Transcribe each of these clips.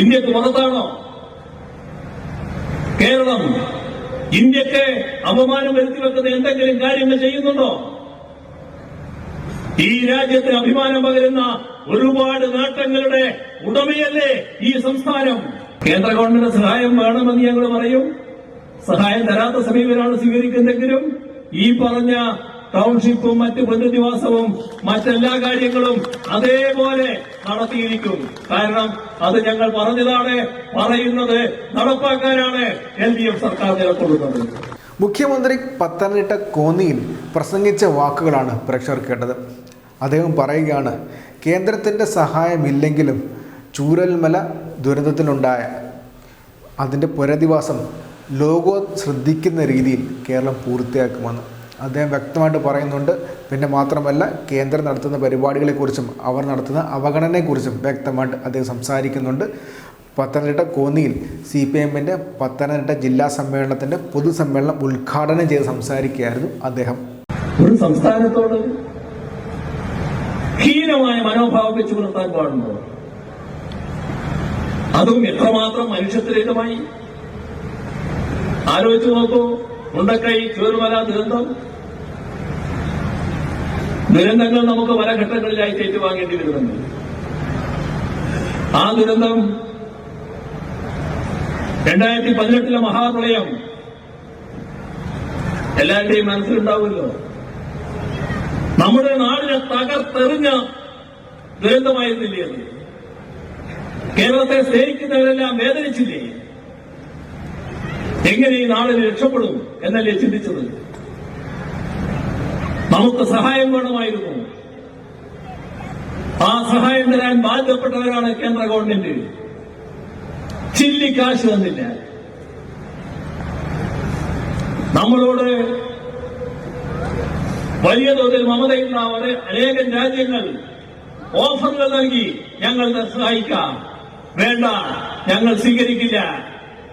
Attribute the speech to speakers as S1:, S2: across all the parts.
S1: ഇന്ത്യയ്ക്ക് പുറത്താണോ കേരളം ഇന്ത്യയ്ക്ക് അപമാനം വരുത്തി വെക്കുന്ന എന്തെങ്കിലും കാര്യങ്ങൾ ചെയ്യുന്നുണ്ടോ? ഈ രാജ്യത്തിന് അഭിമാനം പകരുന്ന ഒരുപാട് നേട്ടങ്ങളുടെ ഉടമയല്ലേ ഈ സംസ്ഥാനം? കേന്ദ്ര ഗവൺമെന്റ് സഹായം വേണമെന്ന് ഞങ്ങൾ പറയും. സഹായം തരാത്ത സമീപനാണ് സ്വീകരിക്കുന്നതെങ്കിലും ഈ പറഞ്ഞ ടൗൺഷിപ്പും മറ്റ് പുനരധിവാസവും മറ്റെല്ലാ കാര്യങ്ങളും അതേപോലെ നടത്തിയിരിക്കും. കാരണം അത് ഞങ്ങൾ പറഞ്ഞതാണ് പറയുന്നത് നടപ്പാക്കാനാണ് എൽ ഡി എഫ് സർക്കാർ നിലകൊള്ളുന്നത്.
S2: മുഖ്യമന്ത്രി പത്തനംതിട്ട കോന്നിയിൽ പ്രസംഗിച്ച വാക്കുകളാണ് പ്രേക്ഷകർ കേട്ടത്. അദ്ദേഹം പറയുകയാണ് കേന്ദ്രത്തിന്റെ സഹായമില്ലെങ്കിലും ചൂരൽമല ദുരന്തത്തിലുണ്ടായ അതിന്റെ പുനരധിവാസം ലോകം ശ്രദ്ധിക്കുന്ന രീതിയിൽ കേരളം പൂർത്തിയാക്കുമെന്ന്. അദ്ദേഹം വ്യക്തമായിട്ട് പറയുന്നുണ്ട്. പിന്നെ മാത്രമല്ല കേന്ദ്രം നടത്തുന്ന പരിപാടികളെക്കുറിച്ചും അവർ നടത്തുന്ന അവഗണനയെക്കുറിച്ചും വ്യക്തമായിട്ട് അദ്ദേഹം സംസാരിക്കുന്നുണ്ട്. പത്തനംതിട്ട കോന്നിയിൽ സി പി എമ്മിന്റെ പത്തനംതിട്ട ജില്ലാ സമ്മേളനത്തിന്റെ പൊതുസമ്മേളനം ഉദ്ഘാടനം ചെയ്ത് സംസാരിക്കുകയായിരുന്നു അദ്ദേഹം.
S1: ഒരു സംസ്ഥാനത്തോട് ഹീനമായ മനോഭാവം വെച്ച് പുലർത്താൻ പാടുണ്ടോ? അതും എത്രമാത്രം മനുഷ്യത്വരഹിതമായി? ആലോചിച്ചു നോക്കൂ മുണ്ടക്കൈ ചുവരുമല ദുരന്തം. ദുരന്തങ്ങൾ നമുക്ക് പല ഘട്ടങ്ങളിലായി ഏറ്റുവാങ്ങേണ്ടി വരുന്നുണ്ട് ആ ദുരന്തം രണ്ടായിരത്തി പതിനെട്ടിലെ മഹാപ്രളയം എല്ലാവരുടെയും മനസ്സിലുണ്ടാവുമല്ലോ. നമ്മുടെ നാടിനെ തകർത്തെറിഞ്ഞ ദുരന്തമായിരുന്നില്ലേ അത്? കേരളത്തെ സ്നേഹിക്കുന്നവരെല്ലാം വേദനിച്ചില്ലേ? എങ്ങനെ ഈ നാടിന് രക്ഷപ്പെടും എന്നല്ലേ ചിന്തിച്ചത്? നമുക്ക് സഹായം വേണമായിരുന്നു. ആ സഹായം തരാൻ ബാധ്യപ്പെട്ടവരാണ് കേന്ദ്ര ഗവൺമെന്റ്. ചില്ലിക്കാശ് തന്നില്ല. നമ്മളോട് വലിയ തോതിൽ മമതയുള്ള അനേകം രാജ്യങ്ങൾ ഓഫറുകൾ നൽകി ഞങ്ങൾ സഹായിക്കാം. വേണ്ട ഞങ്ങൾ സ്വീകരിക്കില്ല.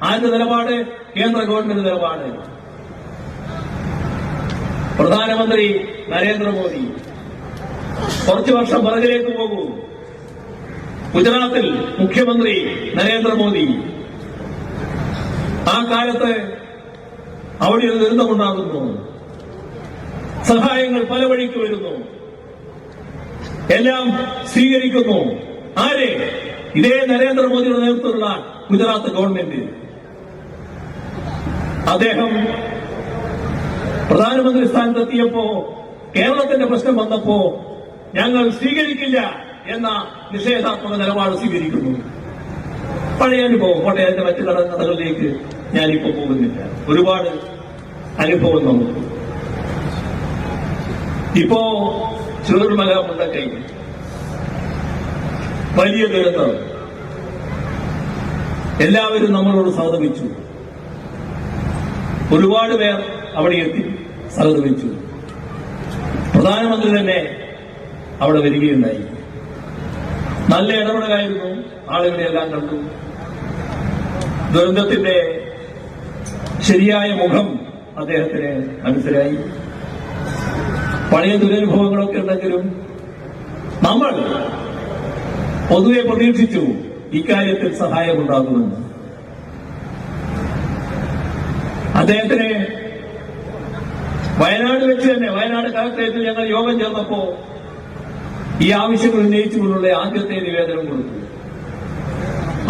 S1: ആരുടെ നിലപാട്? കേന്ദ്ര ഗവൺമെന്റ് നിലപാട്. പ്രധാനമന്ത്രി നരേന്ദ്രമോദി കുറച്ചു വർഷം പിറകിലേക്ക് പോകൂ. ഗുജറാത്തിൽ മുഖ്യമന്ത്രി നരേന്ദ്രമോദി. ആ കാലത്ത് അവിടെ ഒരു ദുരിതമുണ്ടാകുന്നു സഹായങ്ങൾ പല വഴിക്ക് വരുന്നു. എല്ലാം സ്വീകരിക്കുന്നു. ആരെ? ഇതേ നരേന്ദ്രമോദിയുടെ നേതൃത്വത്തിലുള്ള ഗുജറാത്ത് ഗവൺമെന്റ്. അദ്ദേഹം പ്രധാനമന്ത്രി സ്ഥാനത്തെത്തിയപ്പോ കേരളത്തിന്റെ പ്രശ്നം വന്നപ്പോ ഞങ്ങൾ സ്വീകരിക്കില്ല എന്ന നിഷേധാത്മക നിലപാട് സ്വീകരിക്കുന്നു. പഴയ അനുഭവം കോട്ടയത്തിന്റെ മറ്റു കട- കഥകളിലേക്ക് ഞാനിപ്പോ പോകുന്നില്ല. ഒരുപാട് അനുഭവം നമുക്ക്. ഇപ്പോ ചുരുമല മുണ്ടക്കൈ വലിയ ദുരന്തം. എല്ലാവരും നമ്മളോട് സഹതപിച്ചു. ഒരുപാട് പേർ അവിടെ എത്തി. സഹതപിച്ചു പ്രധാനമന്ത്രി തന്നെ അവിടെ വരികയുണ്ടായി. നല്ല ഇടപെടലായിരുന്നു ആളുകളെ എല്ലാം കണ്ടു. ദുരന്തത്തിന്റെ ശരിയായ മുഖം അദ്ദേഹത്തിന് മനസ്സിലായി. പഴയ ദുരനുഭവങ്ങളൊക്കെ ഉണ്ടെങ്കിലും നമ്മൾ പൊതുവെ പ്രതീക്ഷിച്ചു ഇക്കാര്യത്തിൽ സഹായമുണ്ടാകുമെന്ന്. അദ്ദേഹത്തിന് വയനാട് വെച്ച് തന്നെ വയനാട് കളക്ടറേറ്റിൽ ഞങ്ങൾ യോഗം ചേർന്നപ്പോ ഈ ആവശ്യങ്ങൾ ഉന്നയിച്ചുകൊണ്ടുള്ള ആദ്യത്തെ നിവേദനം കൊടുത്തു.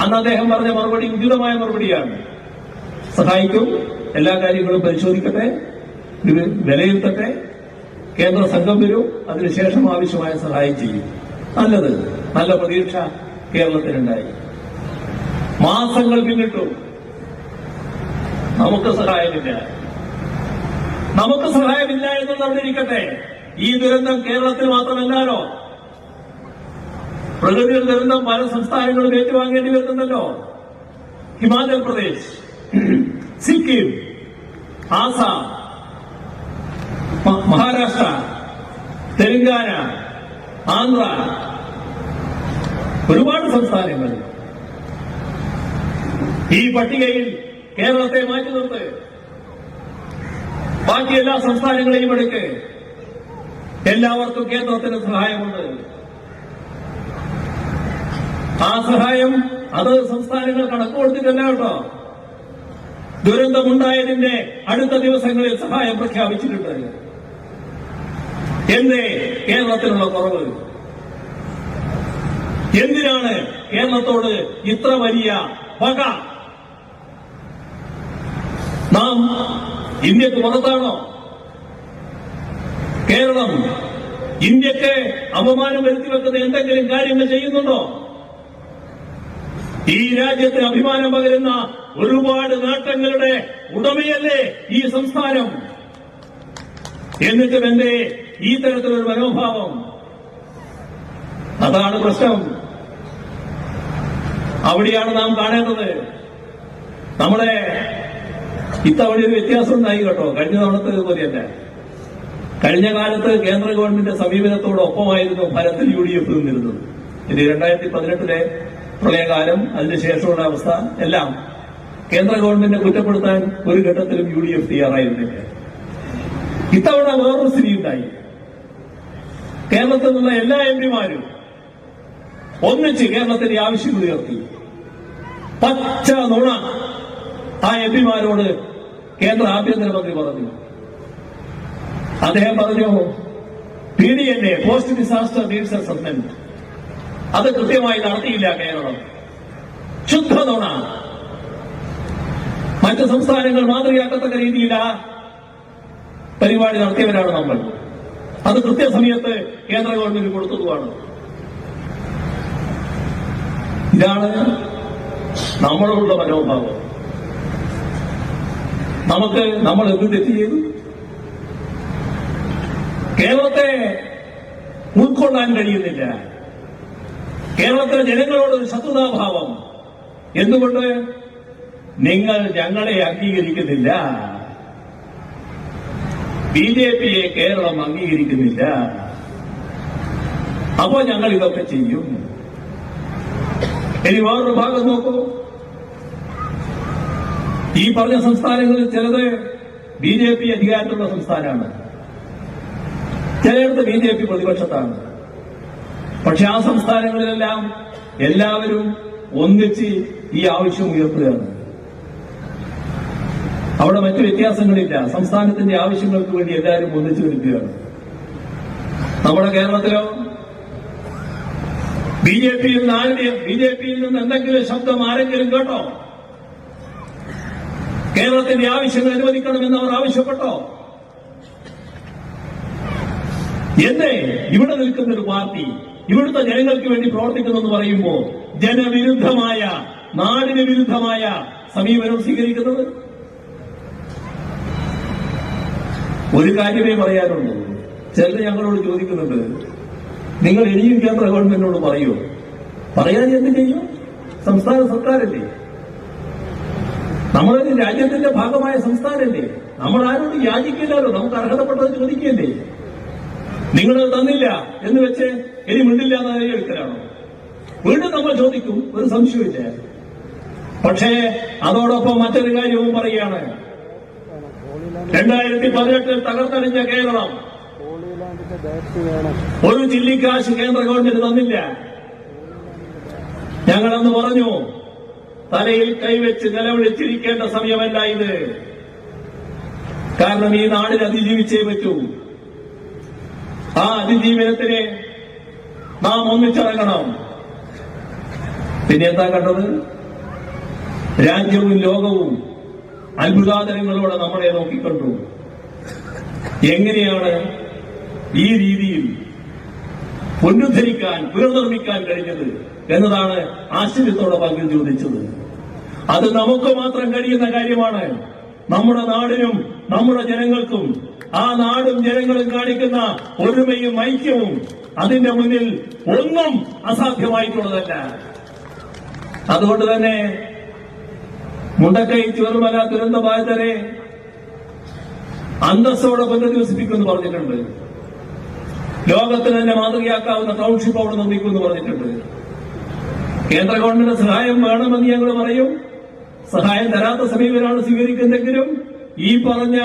S1: അന്ന് അദ്ദേഹം പറഞ്ഞ മറുപടി ഉചിതമായ മറുപടിയാണ്. സഹായിക്കും എല്ലാ കാര്യങ്ങളും പരിശോധിക്കട്ടെ വിലയിരുത്തട്ടെ കേന്ദ്ര സംഘം വരും അതിനുശേഷം ആവശ്യമായ സഹായം ചെയ്യും. നല്ലത് നല്ല പ്രതീക്ഷ കേരളത്തിനുണ്ടായി. മാസങ്ങൾ പിന്നിട്ടു. നമുക്ക് സഹായമില്ല. നമുക്ക് സഹായമില്ല എന്ന് അവിടെ ഈ ദുരന്തം കേരളത്തിൽ മാത്രമല്ലാലോ പ്രകൃതി ദുരന്തം പല സംസ്ഥാനങ്ങളും ഏറ്റുവാങ്ങേണ്ടി വരുന്നുണ്ടല്ലോ. ഹിമാചൽ പ്രദേശ് സിക്കിം ആസാം മഹാരാഷ്ട്ര തെലങ്കാന ആന്ധ്ര ഒരുപാട് സംസ്ഥാനങ്ങൾ. ഈ പട്ടികയിൽ കേരളത്തെ മാറ്റി നിർത്ത്. ബാക്കി എല്ലാ സംസ്ഥാനങ്ങളെയും എടുക്ക്. എല്ലാവർക്കും കേന്ദ്രത്തിന് സഹായമുണ്ട്. ആ സഹായം അത് സംസ്ഥാനങ്ങൾ കണക്ക് കൊടുത്തിട്ടല്ല കേട്ടോ. ദുരന്തമുണ്ടായതിന്റെ അടുത്ത ദിവസങ്ങളിൽ സഹായം പ്രഖ്യാപിച്ചിട്ടുണ്ട്. എന്തേ കേരളത്തിനുള്ള കുറവ്? എന്തിനാണ് കേരളത്തോട് ഇത്ര വലിയ പക നാം ഇന്ത്യയ്ക്ക് പുറത്താണോ കേരളം ഇന്ത്യയ്ക്ക് അപമാനം വരുത്തി വെക്കുന്ന എന്തെങ്കിലും കാര്യങ്ങൾ ചെയ്യുന്നുണ്ടോ? ഈ രാജ്യത്തെ അഭിമാനം പകരുന്ന ഒരുപാട് നേട്ടങ്ങളുടെ ഉടമയല്ലേ ഈ സംസ്ഥാനം? എന്നിട്ടും എന്റെ ഈ തരത്തിലൊരു മനോഭാവം? അതാണ് പ്രശ്നം. അവിടെയാണ് നാം കാണേണ്ടത്. നമ്മുടെ ഇത്തവണ ഒരു വ്യത്യാസം ഉണ്ടായി കേട്ടോ. കഴിഞ്ഞ തവണത്തെ പോലെയല്ല കഴിഞ്ഞ കാലത്ത് കേന്ദ്ര ഗവൺമെന്റ് സമീപനത്തോടൊപ്പമായിരുന്നു ഫലത്തിൽ യു ഡി എഫ് നിന്നിരുന്നത്. ഇത് രണ്ടായിരത്തി പതിനെട്ടിലെ പ്രളയകാലം അതിനുശേഷമുള്ള അവസ്ഥ എല്ലാം കേന്ദ്ര ഗവൺമെന്റിനെ കുറ്റപ്പെടുത്താൻ ഒരു ഘട്ടത്തിലും യു ഡി എഫ് തയ്യാറായിരുന്നില്ല. ഇത്തവണ വേറൊരു സ്ഥിതി ഉണ്ടായി കേരളത്തിൽ നിന്നുള്ള എല്ലാ എം പിമാരും ഒന്നിച്ച് കേരളത്തിന്റെ ആവശ്യം ഉയർത്തി. പച്ച നുണ ആ എം പിമാരോട് കേന്ദ്ര ആഭ്യന്തരമന്ത്രി പറഞ്ഞു. അദ്ദേഹം പറഞ്ഞു P D N A post disaster needs assessment അത് കൃത്യമായി നടത്തിയില്ല കേരളം. ശുദ്ധ നുണ. മറ്റ് സംസ്ഥാനങ്ങൾ മാതൃകയാക്കത്തക്ക രീതിയിൽ ആ പരിപാടി നടത്തിയവരാണ് നമ്മൾ. അത് കൃത്യസമയത്ത് കേന്ദ്ര ഗവൺമെന്റ് കൊടുത്തതുമാണ്. ഇതാണ് നമ്മളോടുള്ള മനോഭാവം. നമുക്ക് നമ്മൾ എന്ത് തെറ്റ് ചെയ്തു? കേരളത്തെ ഉൾക്കൊള്ളാൻ കഴിയുന്നില്ല. കേരളത്തിലെ ജനങ്ങളോട് ഒരു ശത്രുതാഭാവം. എന്തുകൊണ്ട്? നിങ്ങൾ ഞങ്ങളെ അംഗീകരിക്കുന്നില്ല. ബി ജെ പിയെ കേരളം അംഗീകരിക്കുന്നില്ല. അപ്പോ ഞങ്ങൾ ഇതൊക്കെ ചെയ്യും. ഇനി വേറൊരു ഭാഗം നോക്കൂ. ഈ പറഞ്ഞ സംസ്ഥാനങ്ങളിൽ ചിലത് ബി ജെ പി അധികാരത്തിലുള്ള സംസ്ഥാനമാണ്. ചിലയിടത്ത് ബി ജെ പി പ്രതിപക്ഷത്താണ്. പക്ഷെ ആ സംസ്ഥാനങ്ങളിലെല്ലാം എല്ലാവരും ഒന്നിച്ച് ഈ ആവശ്യം ഉയർത്തുകയാണ്. അവിടെ മറ്റു വ്യത്യാസങ്ങളില്ല. സംസ്ഥാനത്തിന്റെ ആവശ്യങ്ങൾക്ക് വേണ്ടി എല്ലാവരും ഒന്നിച്ചു നിൽക്കുകയാണ്. നമ്മുടെ കേരളത്തിലോ ബി ജെ പിയിൽ നിന്ന് ബി ജെ പിയിൽ നിന്ന് എന്തെങ്കിലും ശബ്ദം ആരെങ്കിലും കേട്ടോ? കേരളത്തിന്റെ ആവശ്യങ്ങൾ അനുവദിക്കണമെന്ന് അവർ ആവശ്യപ്പെട്ടോ? എന്നെ ഇവിടെ നിൽക്കുന്ന ഒരു പാർട്ടി ഇവിടുത്തെ ജനങ്ങൾക്ക് വേണ്ടി പ്രവർത്തിക്കുന്നെന്ന് പറയുമ്പോൾ ജനവിരുദ്ധമായ നാടിന് വിരുദ്ധമായ സമീപനം സ്വീകരിക്കുന്നത്? ഒരു കാര്യമേ പറയാനുള്ളൂ. ചിലർ ഞങ്ങളോട് ചോദിക്കുന്നുണ്ട് നിങ്ങൾ ഇനിയും കേന്ദ്ര ഗവൺമെന്റിനോട് പറയൂ? പറയാതെ എന്ത് ചെയ്യും? സംസ്ഥാന സർക്കാരല്ലേ? നമ്മൾ രാജ്യത്തിന്റെ ഭാഗമായ സംസ്ഥാനല്ലേ? നമ്മൾ ആരോട് യാചിക്കില്ലല്ലോ നമുക്ക് അർഹതപ്പെട്ടത് ചോദിക്കില്ലേ നിങ്ങൾ തന്നില്ല എന്ന് വെച്ച് ഇനി മിണ്ടില്ല എന്ന എടുക്കലാണോ? വീണ്ടും നമ്മൾ ചോദിക്കും ഒരു സംശയമില്ല പക്ഷേ അതോടൊപ്പം മറ്റൊരു കാര്യവും പറയുകയാണ്. രണ്ടായിരത്തി പതിനെട്ടിൽ തകർത്തടിഞ്ഞ കേരളം. ഒരു ചില്ലിക്കാശ് കേന്ദ്ര ഗവൺമെന്റ് തന്നില്ല. ഞങ്ങളന്ന് പറഞ്ഞു തലയിൽ കൈവച്ച് നിലവിളിച്ചിരിക്കേണ്ട സമയമല്ല ഇത്. കാരണം ഈ നാടിൽ അതിജീവിച്ചേ പറ്റൂ. ആ അതിജീവനത്തിന് നാം ഒന്നിച്ചിറങ്ങണം. പിന്നെ എന്താ കണ്ടത്? രാജ്യവും ലോകവും അത്ഭുതാതരങ്ങളോടെ നമ്മളെ നോക്കിക്കണ്ടു. എങ്ങനെയാണ് ഈ രീതിയിൽ പുനരുദ്ധരിക്കാൻ പുനർനിർമ്മിക്കാൻ കഴിഞ്ഞത് എന്നതാണ് ആശ്ചര്യത്തോടെ പങ്കിൽ ചോദിച്ചത്. അത് നമുക്ക് മാത്രം കഴിയുന്ന കാര്യമാണ്. നമ്മുടെ നാടിനും നമ്മുടെ ജനങ്ങൾക്കും ആ നാടും ജനങ്ങളും കാണിക്കുന്ന ഒരുമയും ഐക്യവും അതിന്റെ മുന്നിൽ ഒന്നും അസാധ്യമായിട്ടുള്ളതല്ല. അതുകൊണ്ട് തന്നെ മുണ്ടക്കൈ ചുവർമല ദുരന്ത ബാധിതരെ അന്തസ്സോടെ പുനരധിവസിപ്പിക്കുമെന്ന് പറഞ്ഞിട്ടുണ്ട്. ലോകത്തിന് തന്നെ മാതൃകയാക്കാവുന്ന ടൗൺഷിപ്പ് അവിടെ നിർമ്മിക്കുമെന്ന് പറഞ്ഞിട്ടുണ്ട്. കേന്ദ്ര ഗവൺമെന്റ് സഹായം വേണമെന്ന് ഞങ്ങൾ പറയും. സഹായം തരാത്ത സമീപനമാണ് സ്വീകരിക്കുന്നെങ്കിലും ഈ പറഞ്ഞ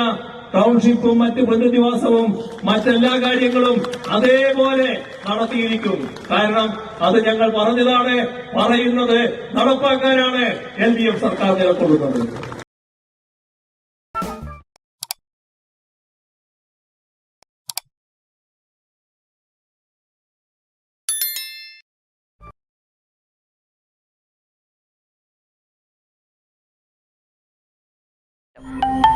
S1: ടൗൺഷിപ്പും മറ്റ് പുനരധിവാസവും മറ്റെല്ലാ കാര്യങ്ങളും അതേപോലെ നടത്തിയിരിക്കും. കാരണം അത് ഞങ്ങൾ പറഞ്ഞതാണ് പറയുന്നത് നടപ്പാക്കാനാണ് എൽ ഡി എഫ് സർക്കാർ നിലകൊള്ളുന്നത്. Bye.